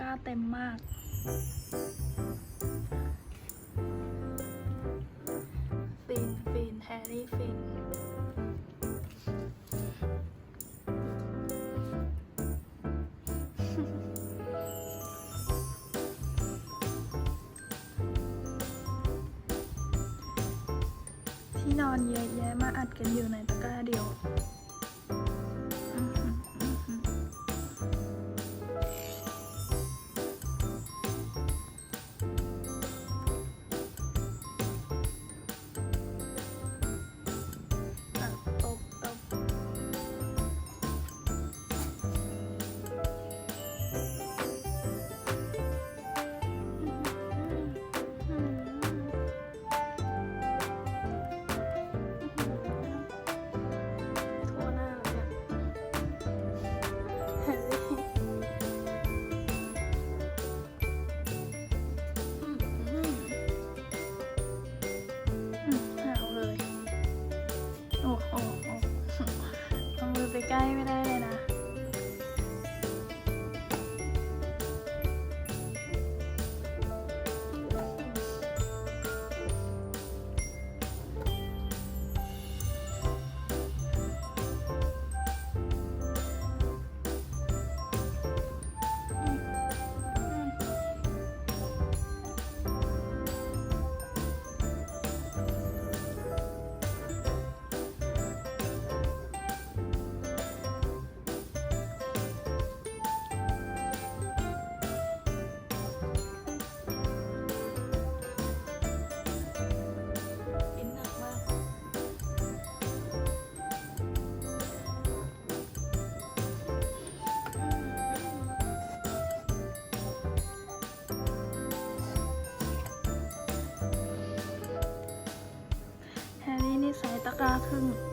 กร้าเต็มมาก ฟินฟินแฮร์รี่ฟิน ที่นอนเยอะแยะมาอัดกันอยู่ในตะกร้าเดียว ป坑。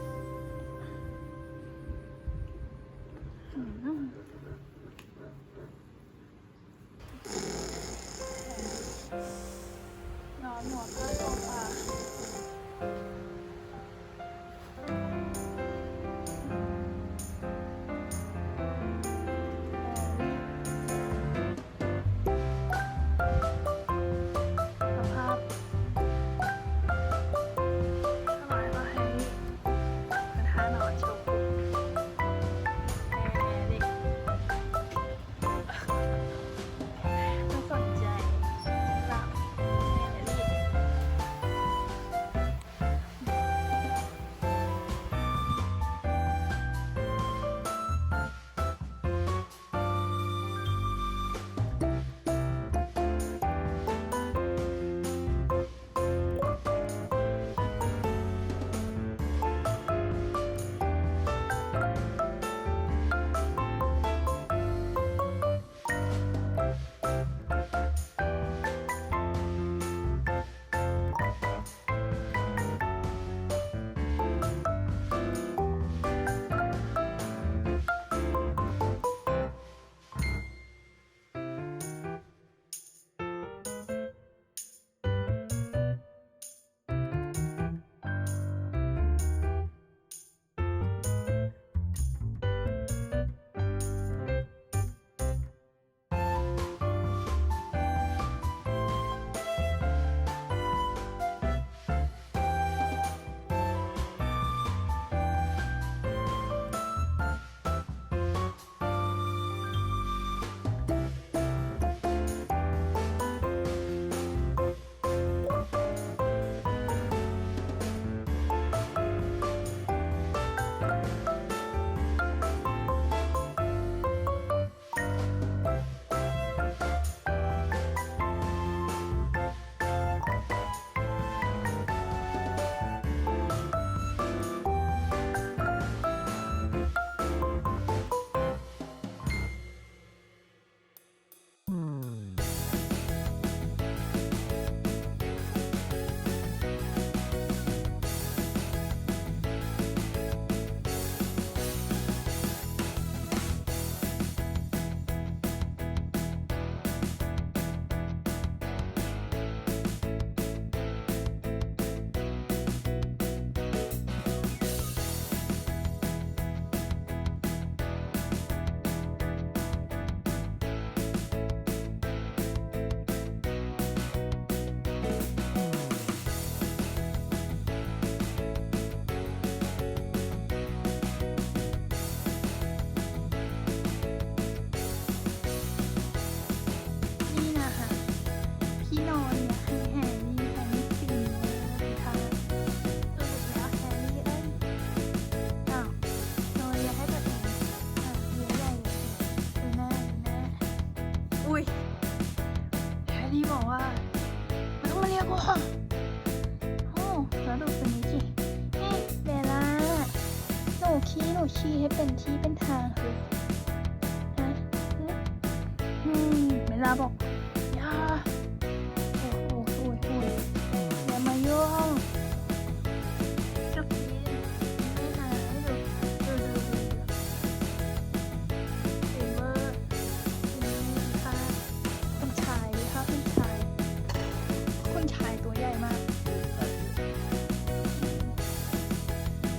ชายตัวใหญ่มาก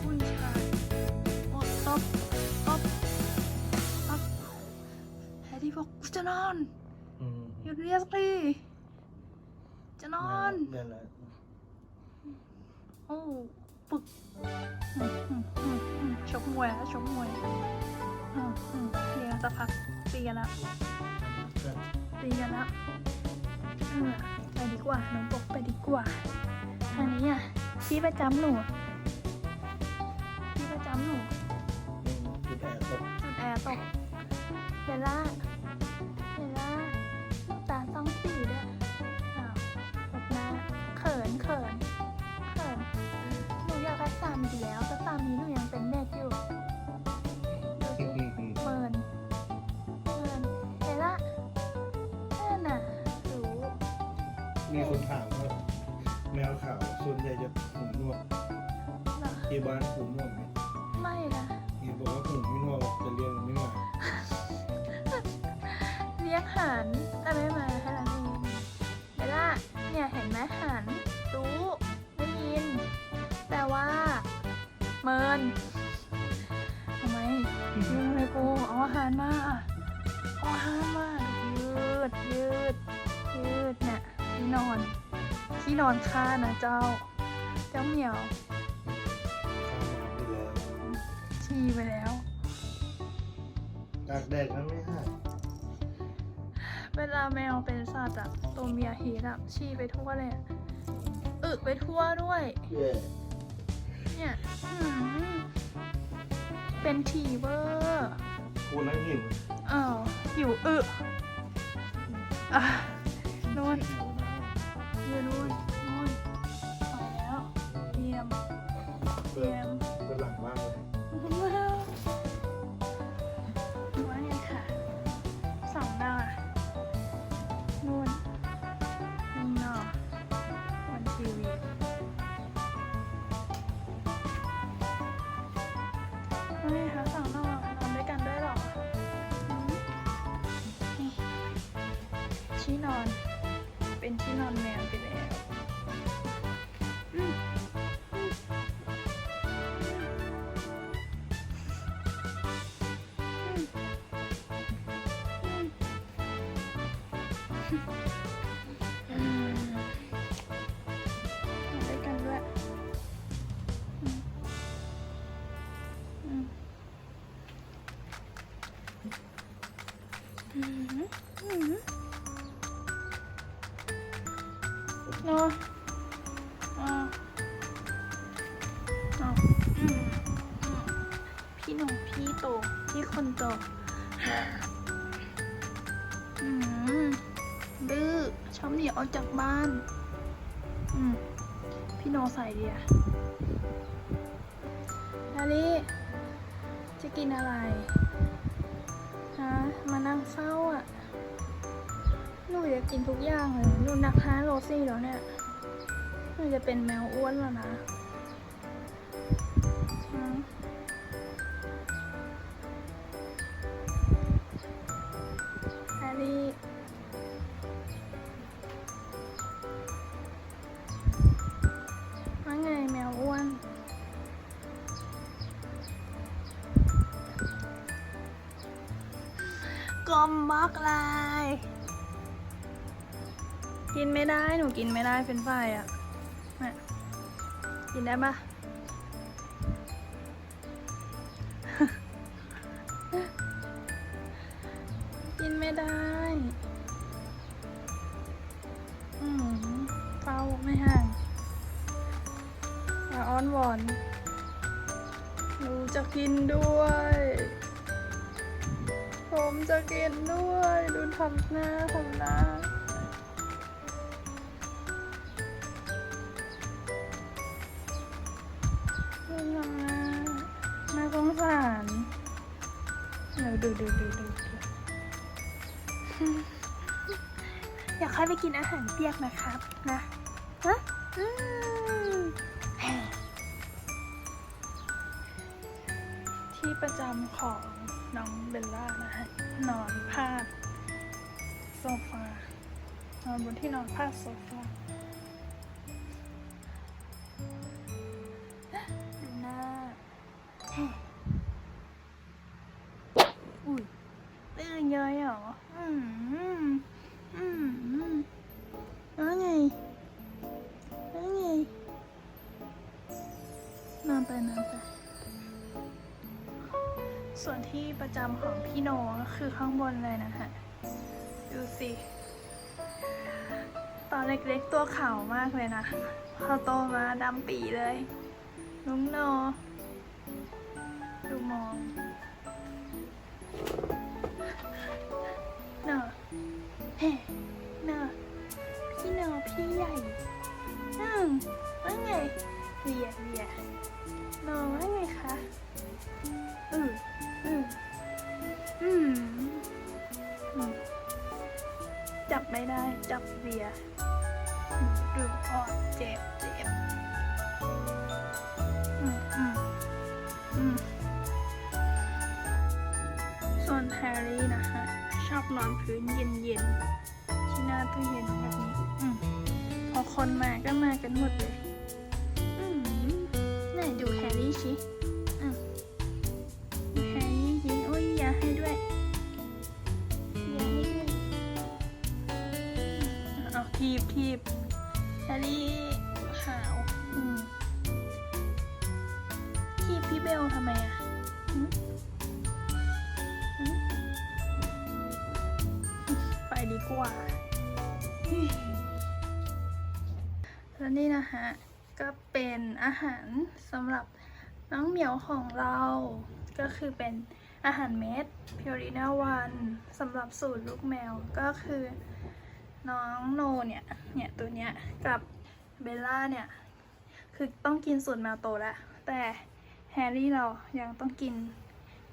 คุณชายโอ้ตบตบตบแฮร์รี่บอกกูจะนอนอืมหยุดเรียกสิจะนอน นั่นแหละโอ้ปึกอืมอืมอืมอืมชกมวยแล้วชกมวยอืมอืมเตีกันสักพักตีกันแล้วก็ตีกันแล้วเออ ไปดีกว่า น้องปกไปดีกว่า ทางนี้อะที่ประจำหนูที่ประจำหนูอืมคือแต่ตกจุดแอร์ตกเบลล่าเบลล่าลูกตาต้องสีด้วยอ้าวตกหน้าเขินเขินเขินหนูอยากได้สามีแล้วแต่สามีหนู ส่วนใหญ่จะหูหนวกเหรอที่บ้านหูหนวกไหมไม่นะเห็นบอกว่าหูไม่หนวกหรอกจะเลี้ยงไม่มาเรียกหันแต่ไม่มาให้เราได้ยินเบลล่าเนี่ยเห็นไหมหันรู้ได้ยิน แต่ว่า เมินทำไมยุ่งเลยกูเอาอาหารมาเอาอาหารมายืดยืดยืดเนี่ยที่นอน ที่นอนข้านะเจ้า เจ้าเหมียวเข้ามาไปแล้วชีไปแล้วตากแดดก็ไม่หายเวลาแมวเป็นสัตว์อะตัวเมียฮีทอะชีไปทั่วเลยอะอึไปทั่วด้วยเย่เนี่ยหืมเป็นทีเวอร์กูนั่งหิวอ้าวอยู่อึอะนู่น นอน เป็นที่นอนแมวไปแล้วอืม ใส่ดียดาลิจะกินอะไร ฮะ มานั่งเฝ้าอะหนูจะกินทุกอย่างเลยหนูหนักฮาโรซี่แล้วเนี่ยหนูจะเป็นแมวอ้วนแล้วนะ กินไม่ได้เป็นไฟรายอะน่ะกินได้ปะกินไม่ได้อืมเฝ้าไม่ห่างอย่าอ้อนวอนหนูจะกินด้วย ผมจะกินด้วย ดูทำหน้าทำหน้า ดูดูดูอยากให้ไปกินอาหารเปียกนะครับนะฮะที่ประจำของน้องเบลล่านะฮะนอนพาดโซฟานอนบนที่นอนพาดโซฟา ส่วนที่ประจำของพี่โนก็คือข้างบนเลยนะฮะดูสิ ตอนเล็กๆตัวขาวมากเลยนะ พอโตมาดำปีเลยลุงโน ดูมองียดูอ่อนเจ็บเจ็บอืมอืมอืมส่วนแฮร์รี่นะคะ ชอบนอนพื้นเย็นๆ ที่หน้าตู้เย็นแบบนี้ อืมพอคนมาก็มากันหมดเลย อืมไหนดูแฮร์รี่ชิ แล้วนี่นะฮะก็เป็นอาหารสำหรับน้องเหมียวของเรา ก็คือเป็นอาหารเม็ดพิวรินาวันสำหรับสูตรลูกแมวก็คือน้องโนเนี่ย เนี่ยตัวเนี้ยกับเบลล่าเนี่ย คือต้องกินสูตรแมวโตแล้ว แต่แฮร์รี่เรายังต้องกิน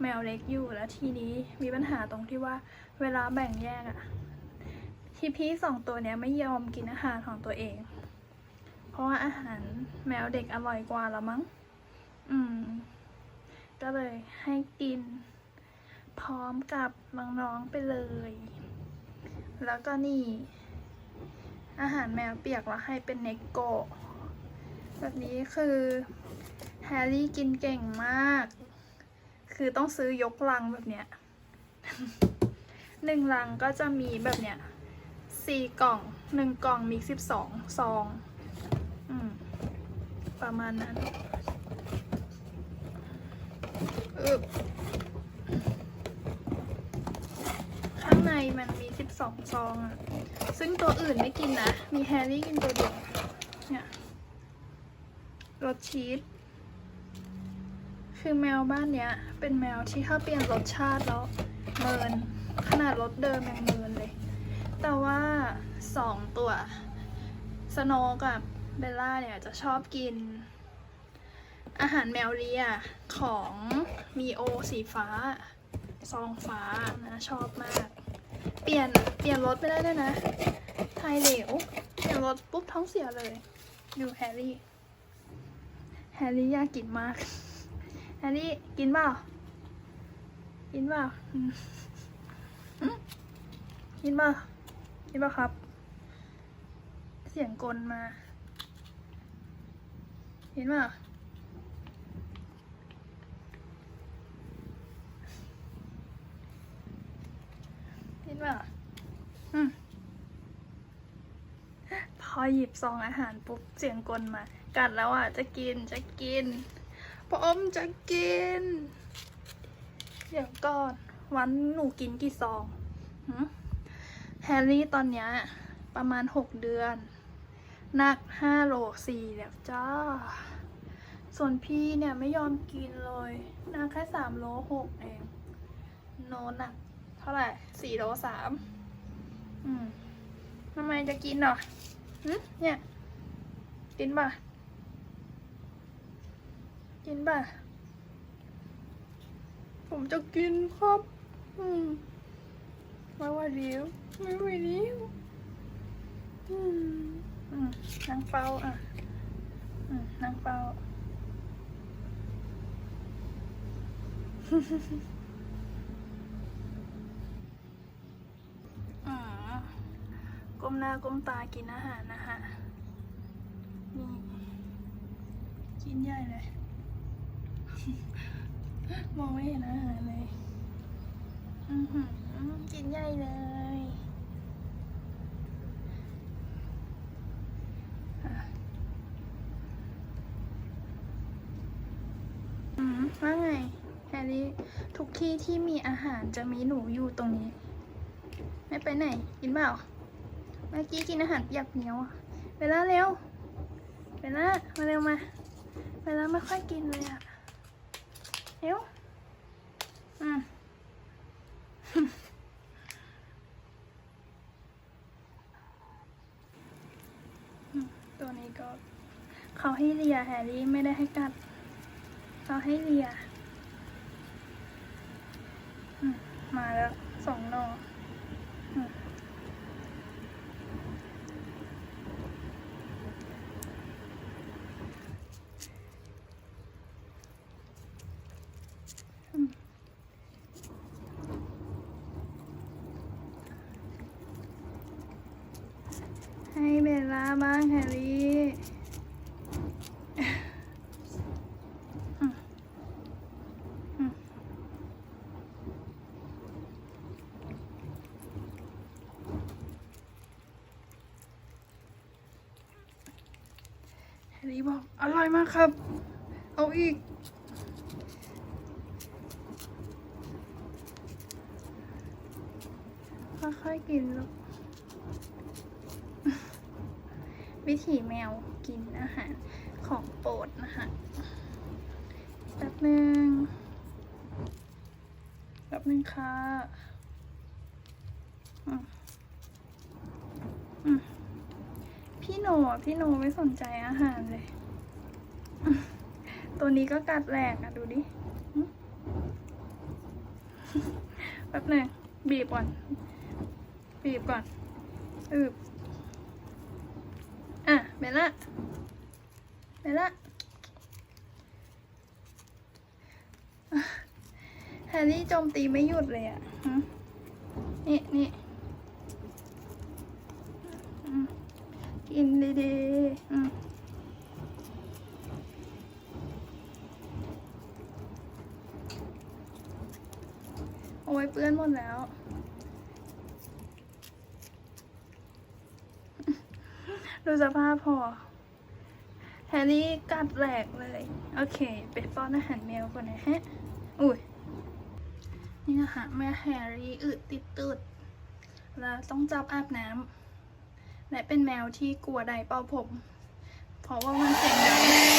แมวเล็กอยู่แล้วทีนี้มีปัญหาตรงที่ว่าเวลาแบ่งแยกอะ ที่พี่สองตัวเนี้ยไม่ยอมกินอาหารของตัวเอง เพราะว่าอาหารแมวเด็กอร่อยกว่าละมั้ง อืม ก็เลยให้กิน พร้อมกับน้องๆไปเลย แล้วก็นี่ อาหารแมวเปียกเราให้เป็นเนกโกแบบนี้คือแฮร์รี่กินเก่งมาก คือต้องซื้อยกลังแบบเนี้ยหนึ่งลังก็จะมีแบบเนี้ย สี่กล่องหนึ่งกล่องมีสิบสองซองอืมประมาณนั้นอึบข้างในมันมีสิบสองซองอะซึ่งตัวอื่นไม่กินนะ มีแฮร์รี่กินตัวเดียวเนี่ยรสชีสคือแมวบ้านเนี้ย เป็นแมวที่ถ้าเปลี่ยนรสชาติแล้วเมิน ขนาดรสเดิมยังเมินเลย แต่ว่าสองตัวสโนกับเบลล่าเนี่ยจะชอบกิน อาหารแมวเลียของมีโอสีฟ้า ซองฟ้านะชอบมาก เปลี่ยนเปลี่ยนรสไม่ได้ด้วยนะ ไทยเหลวเปลี่ยนรสปุ๊บท้องเสียเลย ดูแฮร์รี่ แฮร์รี่อยากกินมาก แฮร์รี่กินเปล่า กินเปล่ากินเปล่า นเปล่าครับ เสียงกลมา เห็นปล่ากินเปล่าอืมพอหยิบซองอาหารปุ๊บเสียงกลมา กัดแล้วอะ จะกินจะกินพออมจะกิน เดี๋ยวก่อน วันหนูกินกี่ซองหืม แฮร์รี่ตอนเนี้ยประมาณหกเดือนหนักห้าโลสี่แล้วจ้า ส่วนพี่เนี่ยไม่ยอมกินเลยหนักแค่สามโลหกเอง โนหนักเท่าไหร่สี่โลสามอืมทำไมจะกินหรอหึเนี่ย กินป่ะ กินป่ะ ผมจะกินครับ อืมไมาว่าดียว ไม่ไหวเดียวอืมอืมนางเป้าอะ อืมนางเป้าอืมก้มหน้าก้มตากินอาหารนะคะนี่กินใหญ่เลย มองไม่เห็นอาหารเลย อือหือกินใหญ่เลยอะอืม ว่าไงแฮร์รี่ ทุกที่ที่มีอาหารจะมีหนูอยู่ตรงนี้ ไม่ไปไหน กินเปล่า เมื่อกี้กินอาหารหยับเหนียวเวลาเร็ว เวลามาเร็วมา เวลาไม่ค่อยกินเลยอะเร็ว อืมตัวนี้ก็เขาให้เลียแฮร์รี่ไม่ได้ให้กัด เราให้เลีย มาแล้วสองนอมอืมให้เบลล่าบ้างแฮร์รี่อืมอืม แฮร์รี่บอกอร่อยมากครับ เอาอีก ค่อยๆกินลูกวิถีแมวกินอาหารของโปรดนะคะแป๊บหนึ่งแป๊บหนึ่งค่ะอืมอืม พี่โนอ่ะพี่โนไม่สนใจอาหารเลย ตัวนี้ก็กัดแหลกอะดูดิแป๊บหนึ่งบีบก่อน บีบก่อน อืบอะเบลล่าเบลล่าแฮร์รี่โจมตีไม่หยุดเลยอะนี่นี่อืม กินดีๆอืมโอ้ยเปื้อนหมดแล้ว ดูสภาพพอแฮร์รี่กัดแหลกเลย โอเค ไปป้อนอาหารแมวก่อนนะฮะ อุ้ย นี่นะคะแม่แฮร์รี่อึติดตืดแล้วต้องจับอาบน้ำ และเป็นแมวที่กลัวไดเป่าผม เพราะว่ามันเสียงดัง